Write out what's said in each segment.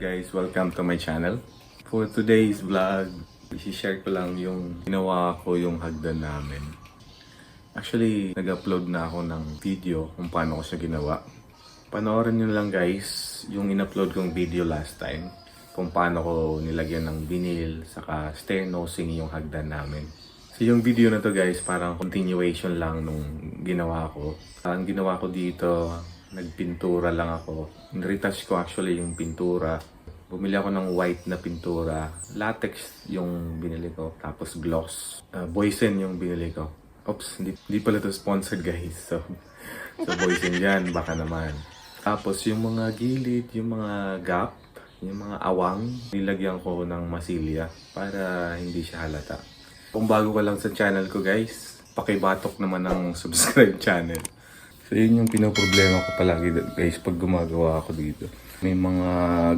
guys? Welcome to my channel. For today's vlog, isi-share ko lang yung ginawa ko yung hagdan namin. Actually, nag-upload na ako ng video kung paano ko siya ginawa. Panoorin nyo lang guys yung in-upload kong video last time kung paano ko nilagyan ng vinyl saka stair nosing yung hagdan namin. So yung video na to guys, parang continuation lang nung ginawa ko. Ang ginawa ko dito, nagpintura lang ako. Retouch ko actually yung pintura. Bumili ako ng white na pintura. Latex yung binili ko. Tapos gloss. Uh, Boysen yung binili ko. Oops, hindi, hindi pala to sponsored guys. So, so Boysen yan, baka naman. Tapos yung mga gilid, yung mga gap, yung mga awang, nilagyan ko ng masilya para hindi siya halata. Kung bago ka lang sa channel ko guys, pakibatok naman ng subscribe channel. So yun yung pinoproblema ko palagi guys pag gumagawa ako dito. May mga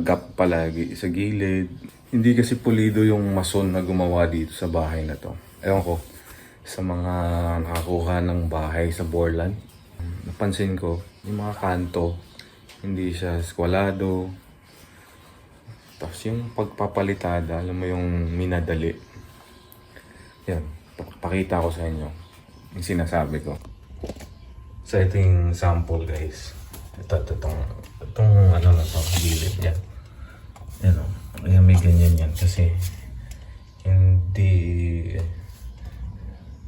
gap palagi sa gilid. Hindi kasi pulido yung mason na gumawa dito sa bahay na to. Ewan ko, sa mga nakakuha ng bahay sa Borland. Napansin ko, yung mga kanto, hindi siya skwalado. Tapos yung pagpapalitada, alam mo yung minadali. Yan, pakita ko sa inyo yung sinasabi ko. So ito yung sample guys. Ito, ito, itong, itong ano na to, gilid niya. Yan o. Ayan, may ganyan yan kasi hindi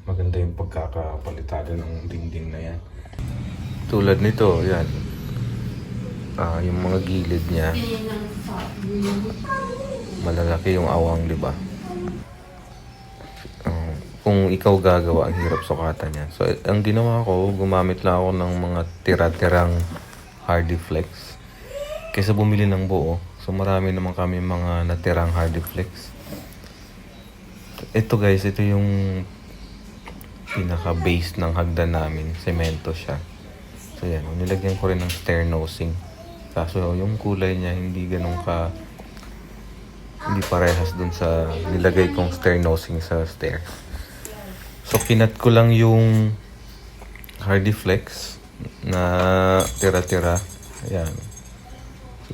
maganda yung pagkakapalitada ng dingding na yan. Tulad nito, yan. Ah, yung mga gilid niya. Malalaki yung awang, di ba? Kung ikaw gagawa, ang hirap sukatan yan. So, eh, ang ginawa ko, gumamit lang ako ng mga tira-tirang Hardiflex. Kaysa bumili ng buo. So, marami naman kami mga natirang Hardiflex. Ito guys, ito yung pinaka-base ng hagdan namin. Semento siya. So, yan. Nilagyan ko rin ng stair nosing. Kaso, yung kulay niya, hindi ganun ka hindi parehas dun sa nilagay kong stair nosing sa stair. So, kinat ko lang yung Hardiflex na tira-tira. Ayan.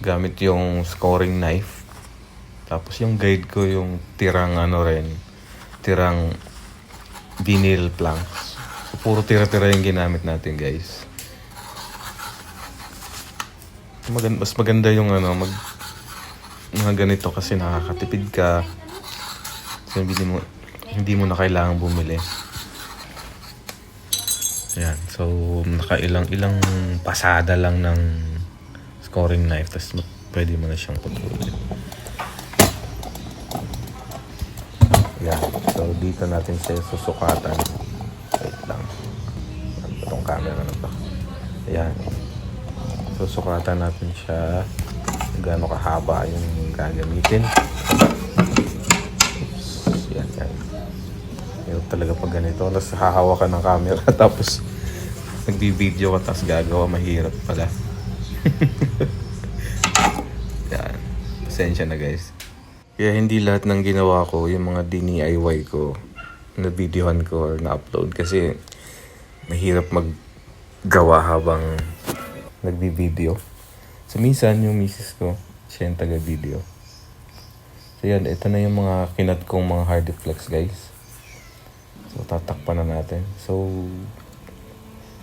Gamit yung scoring knife. Tapos yung guide ko yung tirang ano rin. Tirang vinyl planks. So, puro tira-tira yung ginamit natin, guys. Maganda, mas maganda yung ano, mag mga ganito kasi nakakatipid ka. Hindi mo, hindi mo na kailangan bumili. Ayan. So, nakailang ilang pasada lang ng scoring knife. Tapos pwede mo na siyang putulin. Ayan. So, dito natin siya susukatan. Wait lang. Ano ba tong camera na to? Ayan. Susukatan natin siya gaano kahaba yung gagamitin. Oops. Yan, yan. Hirap talaga pag ganito. Tapos hahawa ka ng camera tapos nagbi-video ka tapos gagawa. Mahirap pala. yan. Pasensya na guys. Kaya hindi lahat ng ginawa ko, yung mga DIY ko, na videohan ko or na-upload kasi mahirap maggawa habang nagbi-video. So, minsan yung misis ko, siya yung taga-video. So, yan. Ito na yung mga kinat kong mga hardiflex, guys. So, tatakpan na natin. So,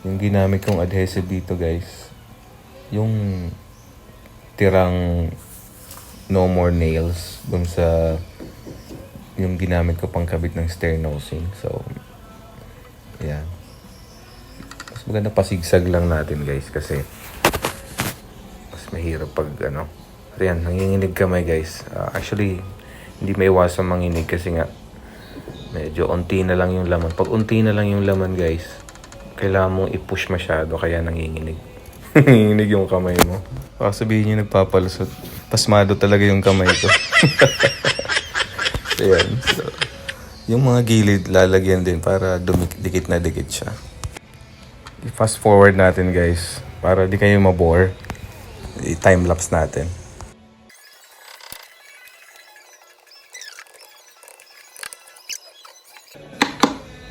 yung ginamit kong adhesive dito, guys, yung tirang no more nails dun sa yung ginamit ko pang kabit ng stair nosing. So, yan. Mas maganda pasigsag lang natin, guys, kasi mas mahirap pag ano. Ayan, nanginginig kamay guys. Ah, actually, hindi may iwasan manginig kasi nga medyo unti na lang yung laman. Pag unti na lang yung laman guys, kailangan mong i-push masyado kaya nanginginig. nanginginig yung kamay mo. Baka sabihin niyo nagpapalusot. Pasmado talaga yung kamay ko. Ayan. So, yung mga gilid lalagyan din para dumikit na dikit siya. I-fast forward natin guys para di kayo mabore. I-time lapse natin.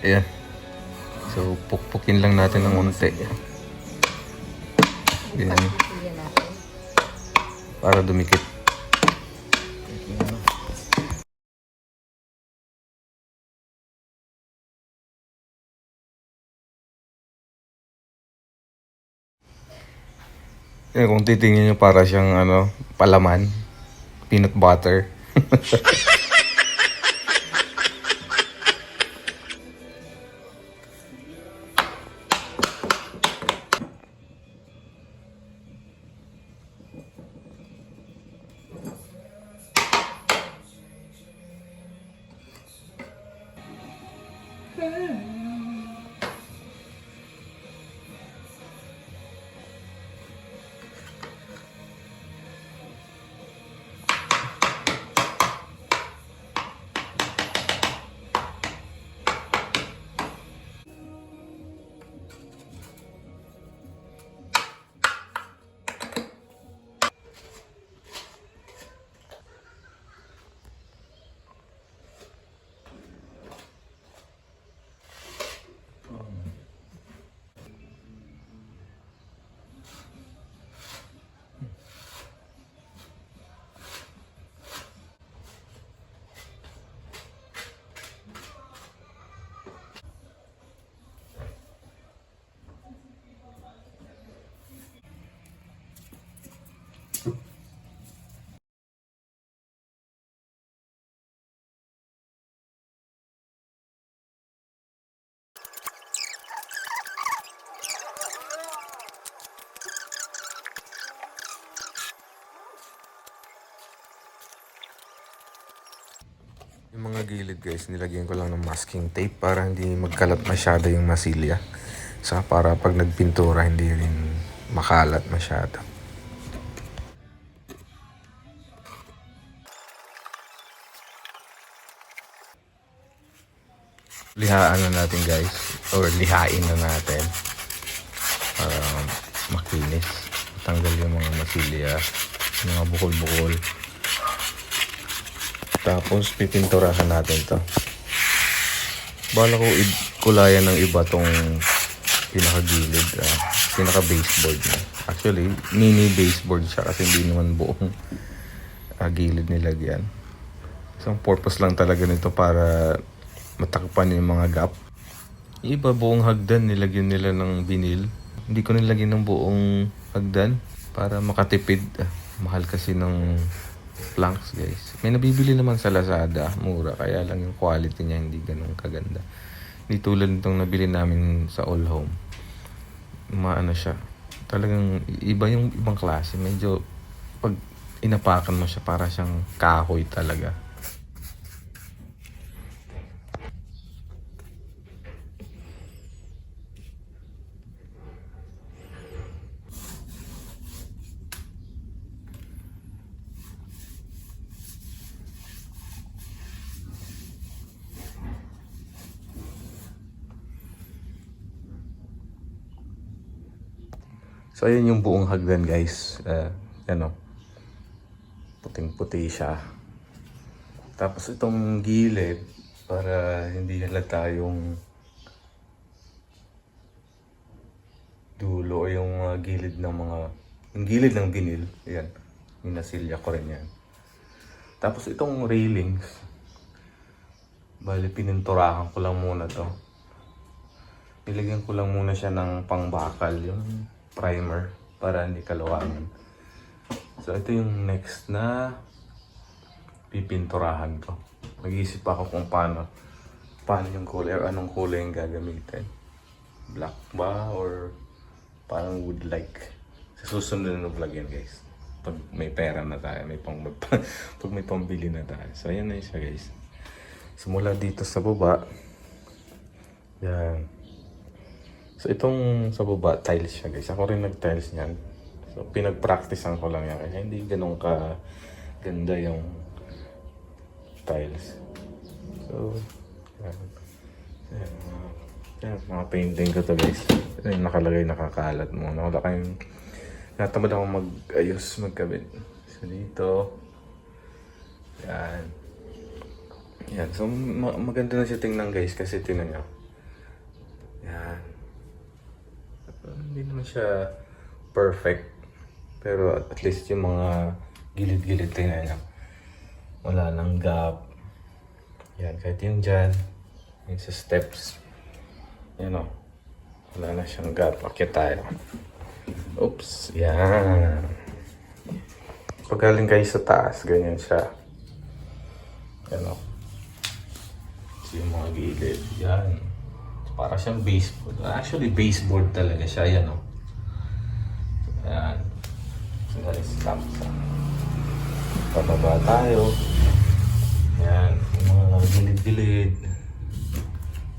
Ayan. So, pukpukin lang natin ng unti. Ganyan. Para dumikit. Eh, kung titingin nyo para siyang ano, palaman, peanut butter. Yung mga gilid guys, nilagyan ko lang ng masking tape para hindi magkalat masyado yung masilya. Sa para pag nagpintura hindi rin makalat masyado. Lihaan na natin guys. Or lihain na natin. Para makinis. Tanggal yung mga masilya. Mga bukol-bukol. Tapos pipinturahan natin to. Bala ko kulayan ng iba tong pinakagilid, ah, pinaka-baseboard niya. Actually, mini baseboard siya kasi hindi naman buong ah, gilid nilagyan. So, purpose lang talaga nito para matakpan yung mga gap. Iba buong hagdan nilagyan nila ng binil. Hindi ko nilagyan ng buong hagdan para makatipid. Ah, mahal kasi ng planks guys. May nabibili naman sa Lazada, mura. Kaya lang yung quality niya hindi ganun kaganda. Hindi tulad nitong nabili namin sa All Home. Maano siya. Talagang iba yung ibang klase. Medyo pag inapakan mo siya para siyang kahoy talaga. So, ayan yung buong hagdan, guys. Uh, ano, puting-puti siya. Tapos itong gilid, para hindi halata yung dulo o yung mga gilid ng mga, yung gilid ng binil, ayan, minasilya ko rin yan. Tapos itong railings, bali pininturahan ko lang muna to. Nilagyan ko lang muna siya ng pangbakal, yung primer, para hindi kaluwagan. So, ito yung next na pipinturahan ko. Nag-iisip ako kung paano, paano yung kulay or anong kulay yung gagamitin. Black ba or parang wood like. Sa susunod na vlog yan guys. Pag may pera na tayo, may pang, pag may pambili na tayo. So, ayan na siya guys. Simula dito sa baba. Yan. So itong sa baba, tiles siya guys. Ako rin nag-tiles niyan. So pinag-practicean ko lang yan. Kaya hindi ganun ka ganda yung tiles. So, yan. Yan, yan, mga painting ko to guys. Ito yung nakalagay nakakalat mo. Wala kayong natamad ako mag-ayos, magkabit. So dito. Yan. Yan. So ma- maganda na siya tingnan guys kasi tingnan nyo. Yan. Hindi naman siya perfect. Pero at least yung mga gilid-gilid tingnan niya. Wala nang gap. Yan, kahit yung dyan. Yung sa steps. Yan o. Wala na siyang gap. Akit tayo. Oops, yan. Pag galing kayo sa taas, ganyan siya. Yan o. Ito yung mga gilid. Yan. Para siyang baseboard. Actually, baseboard talaga siya. Yan o. Yan. So, guys, stop. Pababa tayo. Yan. Yung mga gilid-gilid.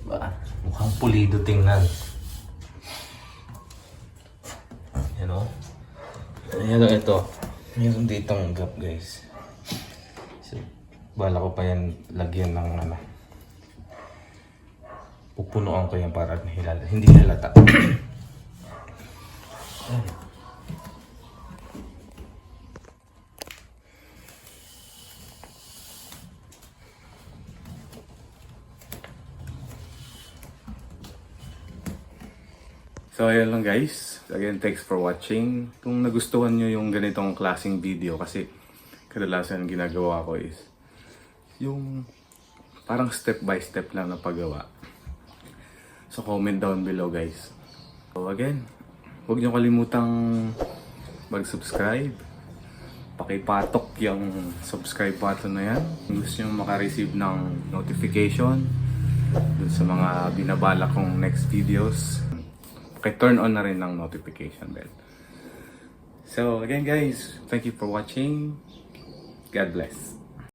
Diba? Mukhang pulido tingnan. Yan o. Yan o, ito. Meron ditong gap, guys. So, bala ko pa yan lagyan ng ano. Pupunuan ko yan para hilala, hindi halata. So ayun lang guys. Again, thanks for watching. Kung nagustuhan nyo yung ganitong klaseng video kasi kadalasan ginagawa ko is yung parang step by step lang na paggawa. So comment down below guys. So again, huwag nyo kalimutang mag-subscribe. Pakipatok yung subscribe button na yan. Kung gusto nyo makareceive ng notification dun sa mga binabala kong next videos, turn on na rin ng notification bell. So again guys, thank you for watching. God bless.